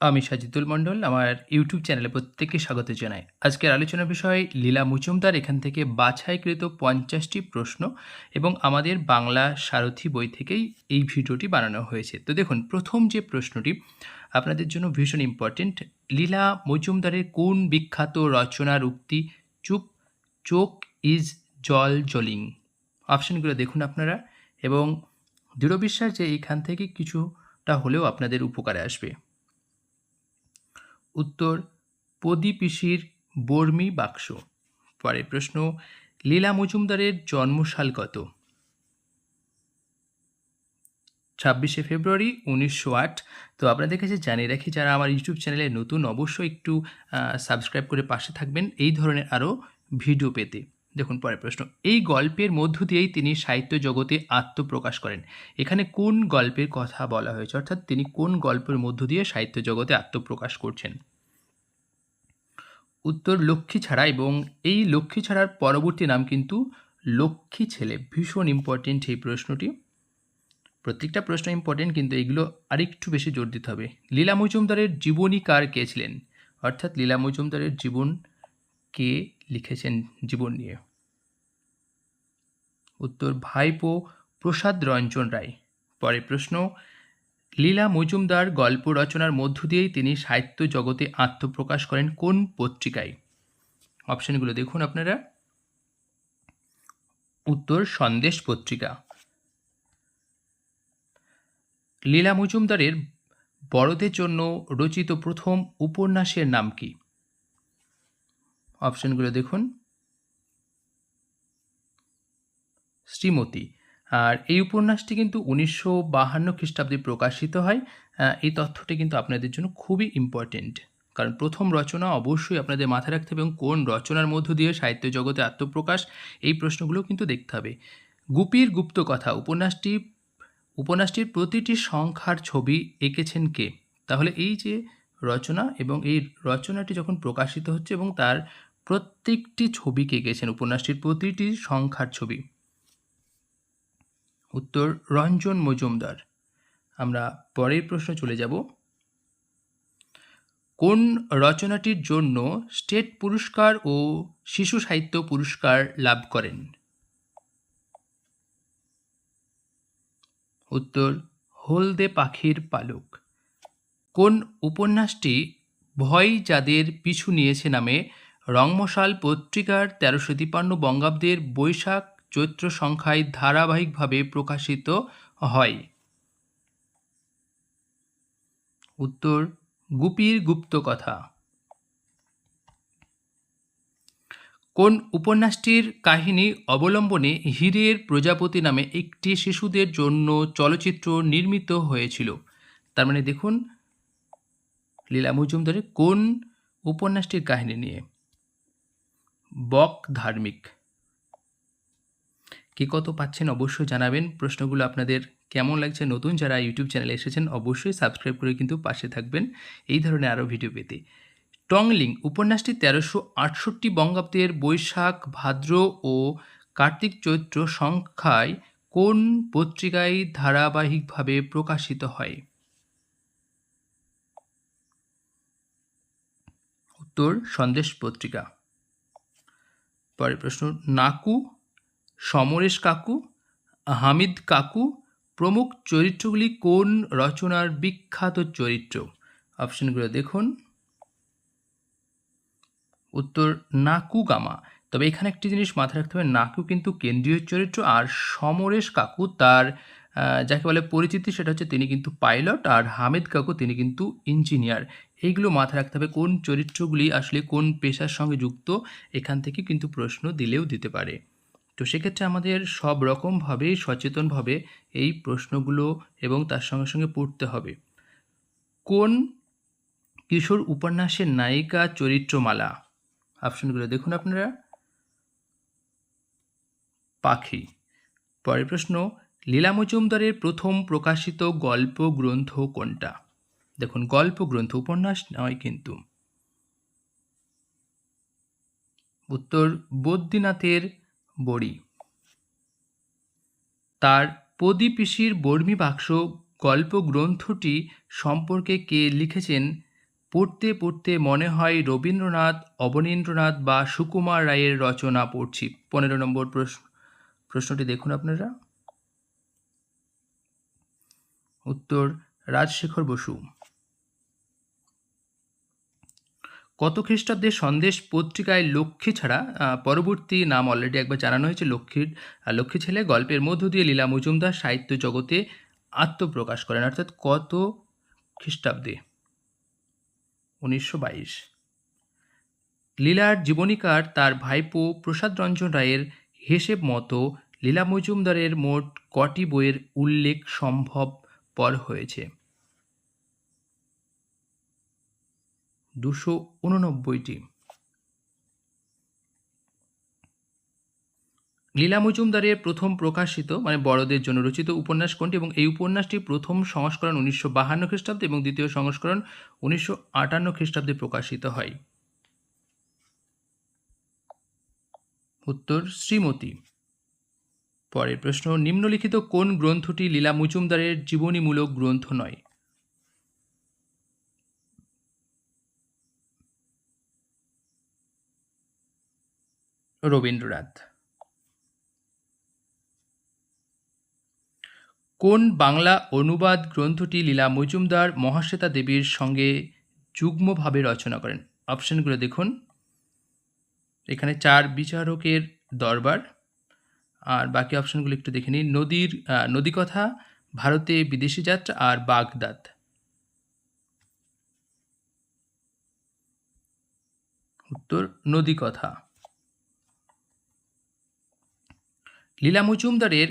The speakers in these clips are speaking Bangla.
আমি সাজিদুল মণ্ডল, আমার ইউটিউব চ্যানেলে প্রত্যেককে স্বাগত জানাই। আজকের আলোচনার বিষয়, লীলা মুচুমদার এখান থেকে বাছাইকৃত পঞ্চাশটি প্রশ্ন এবং আমাদের বাংলা সারথি বই থেকেই এই ভিডিওটি বানানো হয়েছে। তো দেখুন, প্রথম যে প্রশ্নটি, আপনাদের জন্য ভীষণ ইম্পর্টেন্ট লীলা মজুমদারের কোন বিখ্যাত রচনার উক্তি, চুপ, চোখ ইজ জল জলিং অপশানগুলো দেখুন আপনারা এবং দৃঢ় বিশ্বাস যে এখান থেকে কিছুটা হলেও আপনাদের উপকারে আসবে। উত্তর পদীপিসির বর্মি বাক্স। পরের প্রশ্ন, লীলা মজুমদারের জন্মসাল কত? ছাব্বিশে ফেব্রুয়ারি উনিশশো আট। তো আপনাদের কাছে জানিয়ে রাখি, যারা আমার ইউটিউব চ্যানেলে নতুন, অবশ্যই একটু সাবস্ক্রাইব করে পাশে থাকবেন এই ধরনের আরও ভিডিও পেতে। দেখুন, পরের প্রশ্ন, এই গল্পের মধ্য দিয়েই তিনি সাহিত্য জগতে আত্মপ্রকাশ করেন। এখানে কোন গল্পের কথা বলা হয়েছে? অর্থাৎ তিনি কোন গল্পের মধ্য দিয়ে সাহিত্য জগতে আত্মপ্রকাশ করছেন? উত্তর লক্ষ্মী ছাড়া এবং এই লক্ষ্মী ছাড়ার পরবর্তী নাম কিন্তু লক্ষ্মী ছেলে। ভীষণ ইম্পর্টেন্ট এই প্রশ্নটি। প্রত্যেকটা প্রশ্ন ইম্পর্টেন্ট কিন্তু এগুলো আরেকটু বেশি জোর দিতে হবে। লীলা মজুমদারের জীবনী কার কে ছিলেন? অর্থাৎ লীলা মজুমদারের জীবন কে লিখেছেন জীবন নিয়ে? উত্তর, ভাইপো প্রসাদ রঞ্জন রায়। পরের প্রশ্ন লীলা মজুমদার গল্প রচনার মধ্য দিয়েই তিনি সাহিত্য জগতে আত্মপ্রকাশ করেন কোন পত্রিকায়? অপশানগুলো দেখুন আপনারা। উত্তর, সন্দেশ পত্রিকা। লীলা মজুমদারের বড়দের জন্য রচিত প্রথম উপন্যাসের নাম কি? অপশানগুলো দেখুন। শ্রীমতী। আর এই উপন্যাসটি কিন্তু উনিশশো বাহান্ন খ্রিস্টাব্দে প্রকাশিত হয়। এই তথ্যটি কিন্তু আপনাদের জন্য খুবই ইম্পর্টেন্ট কারণ প্রথম রচনা অবশ্যই আপনাদের মাথায় রাখতে হবে এবং কোন রচনার মধ্য দিয়ে সাহিত্য জগতে আত্মপ্রকাশ, এই প্রশ্নগুলো কিন্তু দেখতে হবে। গুপির গুপ্ত কথা, উপন্যাসটি, উপন্যাসটির প্রতিটি সংখ্যার ছবি এঁকেছেন কে? তাহলে এই যে রচনা এবং এই রচনাটি যখন প্রকাশিত হচ্ছে এবং তার প্রত্যেকটি ছবিকে এঁকেছেন, উপন্যাসটির প্রতিটি সংখ্যার ছবি। উত্তর, রঞ্জন মজুমদার। আমরা পরের প্রশ্ন চলে যাব। কোন রচনাটির জন্য স্টেট পুরস্কার ও শিশু সাহিত্য পুরস্কার লাভ করেন? উত্তর, হলদে পাখির পালক। কোন উপন্যাসটি ভয় যাদের পিছু নিয়েছে নামে রংমশাল পত্রিকার তেরোশো তিপান্ন বঙ্গাব্দের বৈশাখ চৈত্র সংখ্যায় ধারাবাহিকভাবে প্রকাশিত হয়। উত্তর, গুপির গুপ্ত কথা। কোন উপন্যাসটির কাহিনী অবলম্বনে হীরের প্রজাপতি নামে একটি শিশুদের জন্য চলচ্চিত্র নির্মিত হয়েছিল? তার মানে দেখুন, লীলা মজুমদারের কোন উপন্যাসটির কাহিনী নিয়ে? বক ধার্মিক। কে কত পাচ্ছেন অবশ্যই জানাবেন। প্রশ্নগুলো আপনাদের কেমন লাগছে নতুন যারা ইউটিউব চ্যানেলে এসেছেন অবশ্যই সাবস্ক্রাইব করে কিন্তু পাশে থাকবেন এই ধরনের আরও ভিডিও পেতে। টংলিং উপন্যাসটি তেরোশো আটষট্টি বঙ্গাব্দের বৈশাখ, ভাদ্র ও কার্তিক চৈত্র সংখ্যায় কোন পত্রিকায় ধারাবাহিকভাবে প্রকাশিত হয়? উত্তর, সন্দেশ পত্রিকা। পরের প্রশ্ন, নাকু সমরেশ কাকু, হামিদ কাকু, প্রমুখ চরিত্রগুলি কোন রচনার বিখ্যাত চরিত্র? অপশনগুলো দেখুন। উত্তর নাকু গামা তবে এখানে একটি জিনিস মাথায় রাখতে হবে, নাকু কিন্তু কেন্দ্রীয় চরিত্র, আর সমরেশ কাকু তার যাকে বলে পরিচিতি, সেটা হচ্ছে তিনি কিন্তু পাইলট, আর হামিদ কাকু তিনি কিন্তু ইঞ্জিনিয়ার। এইগুলো মাথায় রাখতে হবে, কোন চরিত্রগুলি আসলে কোন পেশার সঙ্গে যুক্ত, এখান থেকে কিন্তু প্রশ্ন দিলেও দিতে পারে। তো সেক্ষেত্রে আমাদের সব রকমভাবেই সচেতনভাবে এই প্রশ্নগুলো এবং তার সঙ্গে সঙ্গে পড়তে হবে। কোন কিশোর উপন্যাসের নায়িকা চরিত্রমালা? অপশনগুলো দেখুন আপনারা। পাখি। পরের প্রশ্ন, লীলা মজুমদারের প্রথম প্রকাশিত গল্প গ্রন্থ কোনটা? দেখুন, গল্প গ্রন্থ, উপন্যাস নয় কিন্তু। উত্তর, বদ্রীনাথের বড়ি। তার পদী পিসির বর্মী বাক্স গল্প গ্রন্থটি সম্পর্কে কে লিখেছেন, পড়তে পড়তে মনে হয় রবীন্দ্রনাথ, অবনীন্দ্রনাথ বা সুকুমার রায়ের রচনা পড়ছি। পনেরো নম্বর প্রশ্ন, প্রশ্নটি দেখুন আপনারা। উত্তর, রাজশেখর বসু। কত খ্রিস্টাব্দে সন্দেশ পত্রিকায় লক্ষ্মী ছাড়া পরবর্তী নাম অলরেডি একবার জানানো হয়েছে লক্ষ্মীর লক্ষ্মী ছেলে গল্পের মধ্য দিয়ে লীলা মজুমদার সাহিত্য জগতে আত্মপ্রকাশ করেন। অর্থাৎ কত খ্রিস্টাব্দে? উনিশশো বাইশ। লীলার জীবনীকার তার ভাইপো প্রসাদ রঞ্জন রায়ের হিসেব মতো লীলা মজুমদারের মোট কটি বইয়ের উল্লেখ সম্ভব পর হয়েছে? দুশো উননব্বইটি। লীলা মজুমদারের প্রথম প্রকাশিত মানে বড়দের জন্য রচিত উপন্যাস কোনটি এবং এই উপন্যাসটি প্রথম সংস্করণ উনিশশো বাহান্ন খ্রিস্টাব্দে এবং দ্বিতীয় সংস্করণ উনিশশো আটান্ন খ্রিস্টাব্দে প্রকাশিত হয়। উত্তর, শ্রীমতী। পরের প্রশ্ন, নিম্নলিখিত কোন গ্রন্থটি লীলা মজুমদারের জীবনীমূলক গ্রন্থ নয়? রবীন্দ্রনাথ। কোন বাংলা অনুবাদ গ্রন্থটি লীলা মজুমদার মহাশ্বেতা দেবীর সঙ্গে যুগ্মভাবে রচনা করেন? অপশনগুলো দেখুন। এখানে চার বিচারকের দরবার। আর বাকি অপশনগুলো একটু দেখে নিন নদীর আহ, নদী কথা ভারতে বিদেশি যাত্রা আর বাগদাদ। উত্তর নদী কথা লীলা মজুমদারের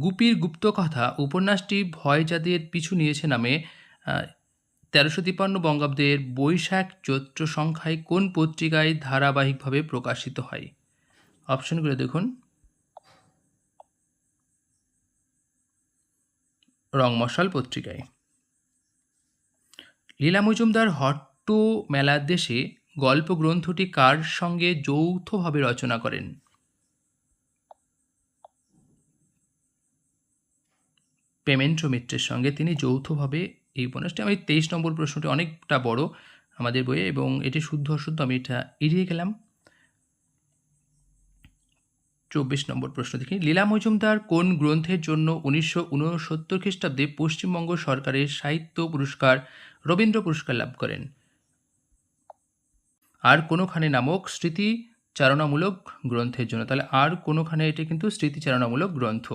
গুপির গুপ্তকথা উপন্যাসটি ভয় যাদের পিছু নিয়েছে নামে তেরোশো তিপ্পান্ন বঙ্গাব্দের বৈশাখ চৈত্র সংখ্যায় কোন পত্রিকায় ধারাবাহিকভাবে প্রকাশিত হয়? অপশনগুলো দেখুন। রংমশাল পত্রিকায়। লীলা মজুমদার হট্ট মেলার দেশে গল্প গ্রন্থটি কার সঙ্গে যৌথভাবে রচনা করেন? পেমেন্টো মিত্রের সঙ্গে তিনি যৌথভাবে এই উপন্যাসটি, আমি তেইশ নম্বর প্রশ্নটি অনেকটা বড় আমাদের বইয়ে এবং এটি শুদ্ধ অশুদ্ধ, আমি এটা এড়িয়ে গেলাম। চব্বিশ নম্বর প্রশ্ন দেখি, লীলা মজুমদার কোন গ্রন্থের জন্য উনিশশো উনসত্তর খ্রিস্টাব্দে পশ্চিমবঙ্গ সরকারের সাহিত্য পুরস্কার, রবীন্দ্র পুরস্কার লাভ করেন? আর কোনোখানে নামক স্মৃতিচারণামূলক গ্রন্থের জন্য, তাহলে আর কোনোখানে এটি কিন্তু স্মৃতিচারণামূলক গ্রন্থ।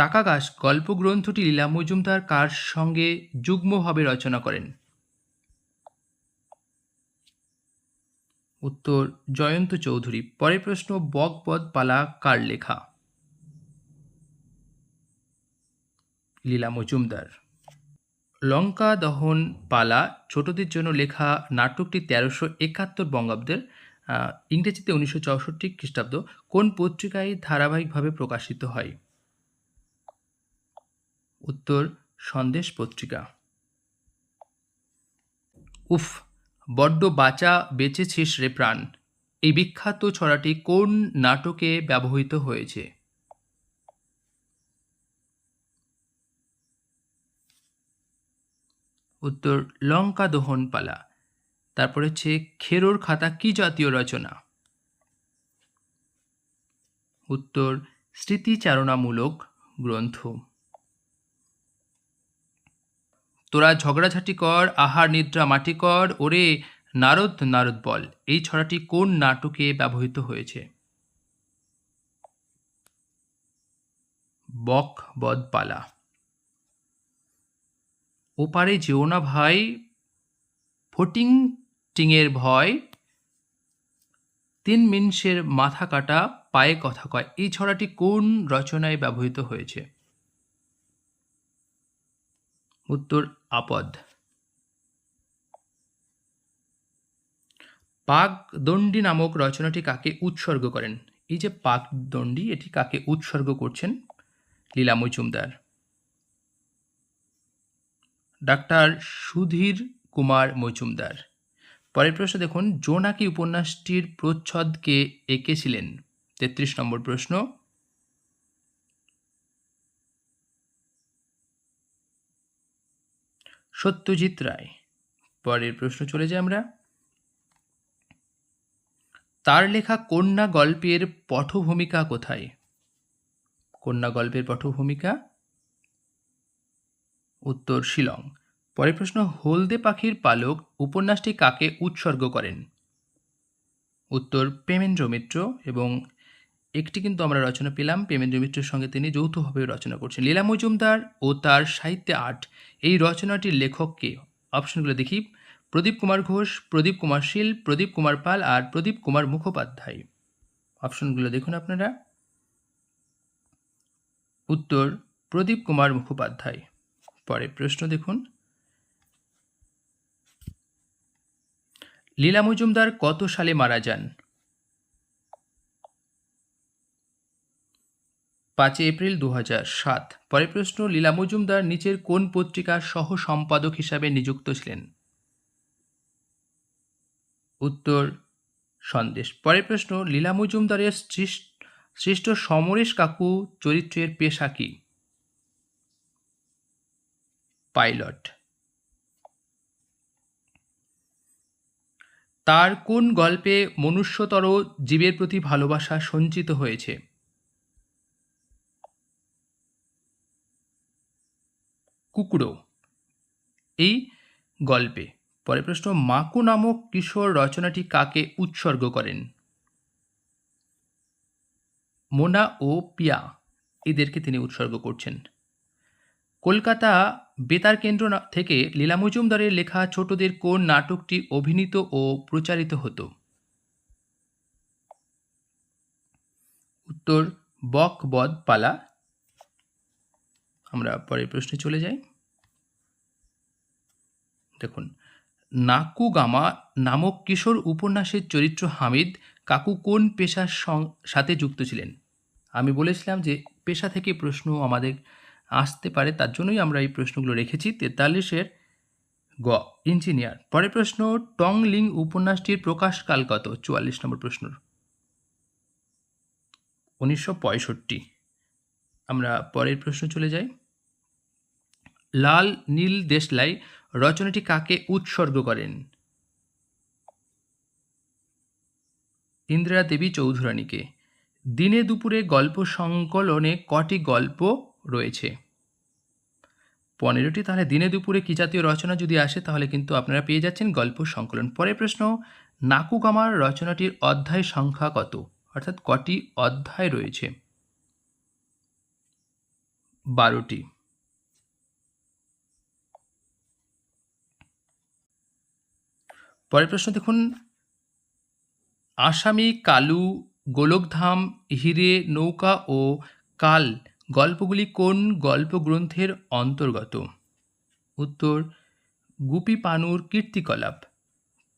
টাকা গাছ গল্প গ্রন্থটি লীলা মজুমদার কার সঙ্গে যুগ্মভাবে রচনা করেন? উত্তর, জয়ন্ত চৌধুরী। পরের প্রশ্ন বকবদ পালা কার লেখা? লীলা মজুমদার। লঙ্কা দহন পালা ছোটদের জন্য লেখা নাটকটি তেরোশো একাত্তর বঙ্গাব্দের ইংরেজিতে উনিশশো চৌষট্টি খ্রিস্টাব্দ। কোন পত্রিকায় ধারাবাহিকভাবে প্রকাশিত হয়? উত্তর সন্দেশ পত্রিকা। উফ, বড্ড বাঁচা বেঁচেছিস রে প্রাণ। এই বিখ্যাত ছড়াটি কোন নাটকে ব্যবহৃত হয়েছে? উত্তর লঙ্কা দহন পালা তারপরে হচ্ছে খেরোর খাতা কি জাতীয় রচনা? উত্তর, স্মৃতিচারণামূলক গ্রন্থ। তোরা ঝগড়াঝাটি কর, আহার নিদ্রা মাটি কর, ওরে নারদ নারদ বল, এই ছড়াটি কোন নাটকে ব্যবহৃত হয়েছে? বক বদপালা। ওপারে যেও না ভাই ফটিং টিংয়ের ভয়, তিন মিনসের মাথা কাটা, পায়ে কথা কয়, এই ছড়াটি কোন রচনায় ব্যবহৃত হয়েছে? উত্তর, আপদ। পাকদণ্ডী নামক রচনাটি কাকে উৎসর্গ করেন? এই যে পাকদণ্ডী, এটি কাকে উৎসর্গ করছেন? লীলা মজুমদার ডাক্তার সুধীর কুমার মজুমদার পরের প্রশ্ন দেখুন, জোনাকি উপন্যাসটির প্রচ্ছদকে এঁকেছিলেন? তেত্রিশ নম্বর প্রশ্ন সত্যজিৎ রায়। পরের প্রশ্ন চলে যাই আমরা। তার লেখা কন্যা গল্পের পটভূমিকা কোথায়? কন্যা গল্পের পটভূমিকা? উত্তর, শিলং। পরের প্রশ্ন, হলদে পাখির পালক উপন্যাসটি কাকে উৎসর্গ করেন? উত্তর পেমেন্দ্র মিত্র এবং একটি কিন্তু আমরা রচনা পেলাম পেমেন্দ্র মিত্রের সঙ্গে তিনি যৌথভাবে রচনা করছেন। লীলা মজুমদার ও তার সাহিত্যে আর্ট। এই রচনাটির লেখককে অপশনগুলো দেখি। প্রদীপ কুমার ঘোষ, প্রদীপ কুমার শীল, প্রদীপ কুমার পাল আর প্রদীপ কুমার মুখোপাধ্যায়। অপশনগুলো দেখুন আপনারা। উত্তর, প্রদীপ কুমার মুখোপাধ্যায়। পরে প্রশ্ন দেখুন। লীলা মজুমদার কত সালে মারা যান? পাঁচই এপ্রিল দু সাত। পরের প্রশ্ন, লীলা মজুমদার নিচের কোন পত্রিকার সহ সম্পাদক হিসাবে নিযুক্ত ছিলেন? উত্তর, সন্দেশ। পরের প্রশ্ন, লীলা মজুমদারের সৃষ্ট সমরেশ কাকু চরিত্রের পেশা কি? পাইলট। তার কোন গল্পে মনুষ্যতর জীবের প্রতি ভালোবাসা সঞ্চিত হয়েছে? কুকুরো এই গল্পে পরের প্রশ্ন, মাকু নামক কিশোর রচনাটি কাকে উৎসর্গ করেন? মোনা ও পিয়া এদেরকে তিনি উৎসর্গ করছেন। কলকাতা বেতার কেন্দ্র থেকে লীলা মজুমদারের লেখা ছোটদের কোন নাটকটি অভিনীত ও প্রচারিত হতো? উত্তর বক বদ পালা আমরা পরের প্রশ্নে চলে যাই। দেখুন, নাকুগামা নামক কিশোর উপন্যাসের চরিত্র হামিদ কাকু কোন পেশার সাথে যুক্ত ছিলেন? আমি বলেছিলাম যে পেশা থেকে প্রশ্ন আমাদের আসতে পারে, তার জন্যই আমরা এই প্রশ্নগুলো রেখেছি। তেতাল্লিশের গ, ইঞ্জিনিয়ার। পরের প্রশ্ন টং লিং উপন্যাসটির প্রকাশকাল কত? চুয়াল্লিশ নম্বর প্রশ্ন উনিশশো পঁয়ষট্টি। আমরা পরের প্রশ্ন চলে যাই। লাল নীল দেশলাই রচনাটি কাকে উৎসর্গ করেন? ইন্দিরা দেবী চৌধুরানীকে। দিনে দুপুরে গল্প সংকলনে কটি গল্প রয়েছে? পনেরোটি, তাহলে দিনে দুপুরে কী জাতীয় রচনা যদি আসে, তাহলে কিন্তু আপনারা পেয়ে যাচ্ছেন গল্প সংকলন। পরের প্রশ্ন নাকুকামার রচনাটির অধ্যায় সংখ্যা কত? অর্থাৎ কটি অধ্যায় রয়েছে? বারোটি। পরের প্রশ্ন দেখুন। আসামি কালু, গোলকধাম, হিরে, নৌকা ও কাল গল্পগুলি কোন গল্পগ্রন্থের অন্তর্গত? উত্তর, গুপি পানুর কীর্তিকলাপ।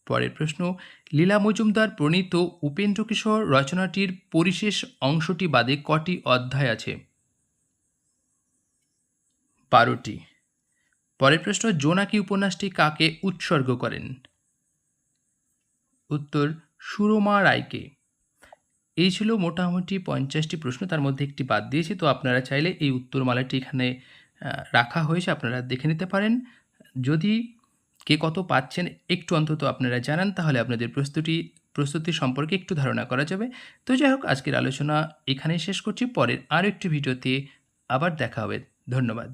পরের প্রশ্ন, লীলা মজুমদার প্রণীত উপেন্দ্র কিশোর রচনাটির পরিশেষ অংশটি বাদে কটি অধ্যায় আছে? বারোটি। পরের প্রশ্ন, জোনাকি উপন্যাসটি কাকে উৎসর্গ করেন? উত্তর সুরমা রায়কে। এই ছিল মোটামুটি পঞ্চাশটি প্রশ্ন, তার মধ্যে একটি বাদ দিয়েছি। তো আপনারা চাইলে এই উত্তরমালাটি এখানে রাখা হয়েছে, আপনারা দেখে নিতে পারেন। যদি কে কত পাচ্ছেন একটু অন্তত আপনারা জানান, তাহলে আপনাদের প্রস্তুতি প্রস্তুতি সম্পর্কে একটু ধারণা করা যাবে। তো যাই হোক, আজকের আলোচনা এখানেই শেষ করছি। পরের আরও একটি ভিডিওতে আবার দেখা হবে। ধন্যবাদ।